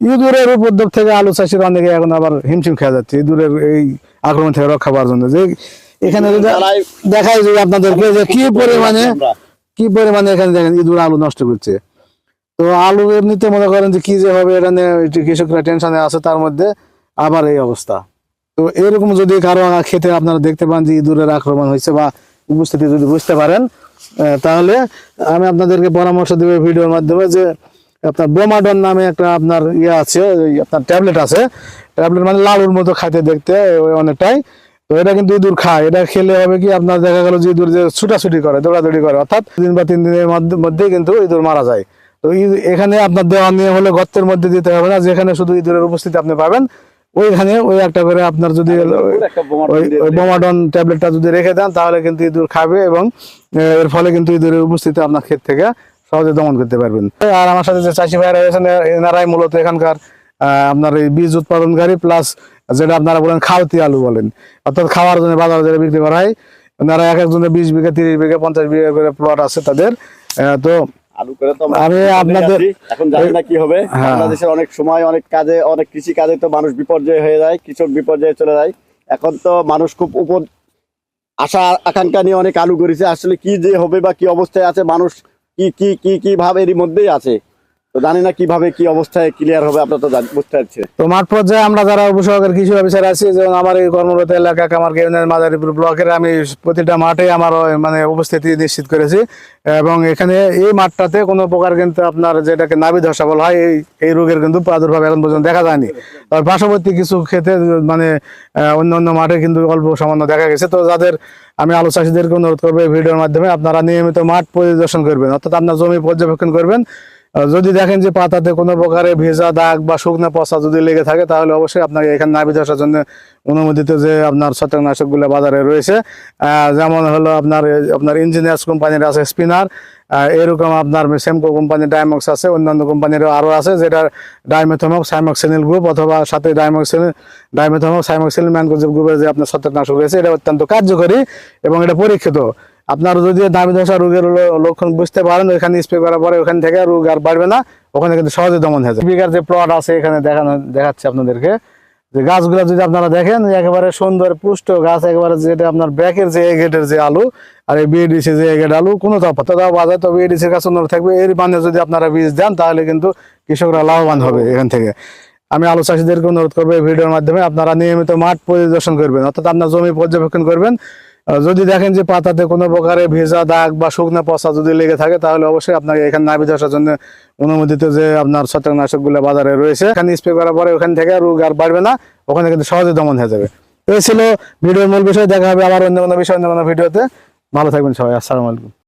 ইঁদুরের উপদ্রব থেকে আলু চাষির অনেকে এখন আবার হিমশিম খেয়ে যাচ্ছে। ইঁদুরের এই আক্রমণ থেকে রক্ষা পাওয়ার জন্য। যে এখানে জ্বালায়- দেখাই আপনাদেরকে যে কি পরিমাণে কি পরিমাণে এখানে দেখেন ইঁদুর আলু নষ্ট করছে। তো আলু এমনিতে মনে করেন যে কি যে হবে এটা নিয়ে কৃষকরা টেনশনে আছে তার মধ্যে আবার এই অবস্থা। তো এরকম যদি কারও খেতে আপনারা দেখতে পান যে ইঁদুরের আক্রমণ হয়েছে বা উপস্থিতি যদি বুঝতে পারেন তাহলে আমি আপনাদেরকে পরামর্শ দেবো ভিডিওর মাধ্যমে যে আপনার বোমাডন নামে একটা আপনার ইয়ে আছে আপনার ট্যাবলেট আছে। ট্যাবলেট মানে লালুর মতো খাইতে দেখতে ওই অনেকটাই। তো এটা কিন্তু ইঁদুর খায়। এটা খেলে হবে কি আপনার দেখা গেল যে ইঁদুর যে ছুটাছুটি করে দৌড়াদৌড়ি করে অর্থাৎ দিন বা তিন দিনের মধ্যে- মধ্যেই কিন্তু ইঁদুর মারা যায়। তো এখানে আপনার দেওয়া নিয়ে হলে গর্তের মধ্যে দিতে হবে না যেখানে শুধু ইঁদুরের উপস্থিতি আপনি পাবেন ওইখানে ওই একটা করে আপনার যদি ওই বোমাডন ট্যাবলেটটা যদি রেখে দেন তাহলে কিন্তু ইঁদুর খাবে এবং এর ফলে কিন্তু ইঁদুরের উপস্থিতি আপনার ক্ষেত থেকে সহজে দমন করতে পারবেন। আর আমার সাথে যে চাষি ভাইরা রয়েছেন এনারাই মূলত এখানকার আপনার এই বীজ উৎপাদনকারী প্লাস যেটা আপনারা বলেন খাওয়াতি আলু বলেন। অর্থাৎ খাওয়ার জন্য বাজারে যেটা বিক্রি করা হয় ওনারা এক একজনের বিশ বিঘা তিরিশ বিঘা পঞ্চাশ বিঘা করে প্লট আছে তাদের। তো আলু করে তো আমি আপনাদের- এখন জানি না কি হবে। হ্যাঁ। বাংলাদেশের অনেক সময় অনেক কাজে অনেক কৃষি কাজে তো মানুষ বিপর্যয় হয়ে যায় কৃষক বিপর্যয়ে চলে যায়। এখন তো মানুষ খুব উপর আশা আকাঙ্ক্ষা নিয়ে অনেক আলু করেছে। আসলে কি যে হবে বা কি অবস্থায় আছে মানুষ কি কি কি কি ভাব এরই মধ্যেই আছে? জানি না কীভাবে, কি অবস্থায় ক্লিয়ার হবে, আপনার তো বুঝতে পারছি। তো মাঠ পর্যায়ে আমরা যারা উপসহকারী কৃষি অফিসার আছি, যেমন আমার এই কর্মরত এলাকা আমার মাদারীপুর ব্লকের, আমি প্রতিটা মাঠে আমার মানে উপস্থিতি নিশ্চিত করেছি। এবং এখানে এই মাঠটাতে কোনো প্রকার কিন্তু আপনার যেটাকে নাবি ধসা বলা হয়, এই এই রোগের কিন্তু প্রাদুর্ভাব এখন পর্যন্ত দেখা যায়নি। আর পার্শ্ববর্তী কিছু ক্ষেত্রে মানে অন্য অন্য মাঠে কিন্তু অল্প সামান্য দেখা গেছে। তো যাদের আমি আলু চাষিদেরকে অনুরোধ করব এই ভিডিওর মাধ্যমে, আপনারা নিয়মিত মাঠ পরিদর্শন করবেন, অর্থাৎ আপনার জমি পর্যবেক্ষণ করবেন। দেখেন যে পাতাতে কোনো প্রকারে ভেজা দাগ বা শুকনো পচা যদি লেগে থাকে, তাহলে অবশ্যই আপনাকে এখানে নাবি ধসার জন্য অনুমোদিত যে আপনার ছত্রাকনাশকগুলো বাজারে রয়েছে। যেমন হলো আপনার আপনার ইঞ্জিনিয়ার্স কোম্পানির আছে স্পিনার এরকম আপনার সেমকো কোম্পানির ডায়মক্স আছে, অন্যান্য কোম্পানিরও আরও আছে, যেটা ডাইমেথমক সাইমক্সিনিল গ্রুপ অথবা সাথে ডাইমক্সিল ডাইমেথমক সাইমক্সিল ম্যানকোজেব গ্রুপের যে আপনার ছত্রাকনাশক রয়েছে, এটা অত্যন্ত কার্যকরী এবং এটা পরীক্ষিত। আপনার যদি দামি ধসা রোগের লক্ষণ বুঝতে পারেন ওখানে স্প্রে করার পরে ওখান থেকে রোগ আর বাড়বে না, ওখানে কিন্তু সহজে দমন হয়ে যায়। বিঘার যে প্লট আছে, এখানে দেখানো দেখাচ্ছে আপনাদেরকে। যে গাছগুলো যদি আপনারা দেখেন, একেবারে সুন্দর পুষ্ট গাছ, একেবারে যেটা আপনার ব্যাকের যে এগেটের যে আলু, আর এই বিএডিসি যে এগেট আলু, কোনো তফাৎ তাও বাজার তো বিএডিসির কাছে উন্নত থাকবে। এর মানে যদি আপনারা বীজ দেন, তাহলে কিন্তু কৃষকরা লাভবান হবে এখান থেকে। আমি আলু চাষিদেরকে অনুরোধ করব এই ভিডিওর মাধ্যমে, আপনারা নিয়মিত মাঠ পরিদর্শন করবেন, অর্থাৎ আপনার জমি পর্যবেক্ষণ করবেন। যদি দেখেন যে পাতাতে কোনো প্রকারে ভেজা দাগ বা শুকনো পচা যদি লেগে থাকে, তাহলে অবশ্যই আপনাকে এখানে নাবি ধসার জন্য অনুমোদিত যে আপনার ছত্রাকনাশকগুলো বাজারে রয়েছে। এখানে স্প্রে করার পরে ওখান থেকে রোগ আর বাড়বে না, ওখানে কিন্তু সহজে দমন হয়ে যাবে। এই ছিল ভিডিওর মূল বিষয়, দেখা হবে আবার অন্য কোনো বিষয়, অন্য কোনো ভিডিওতে। ভালো থাকবেন সবাই, আসসালামু আলাইকুম।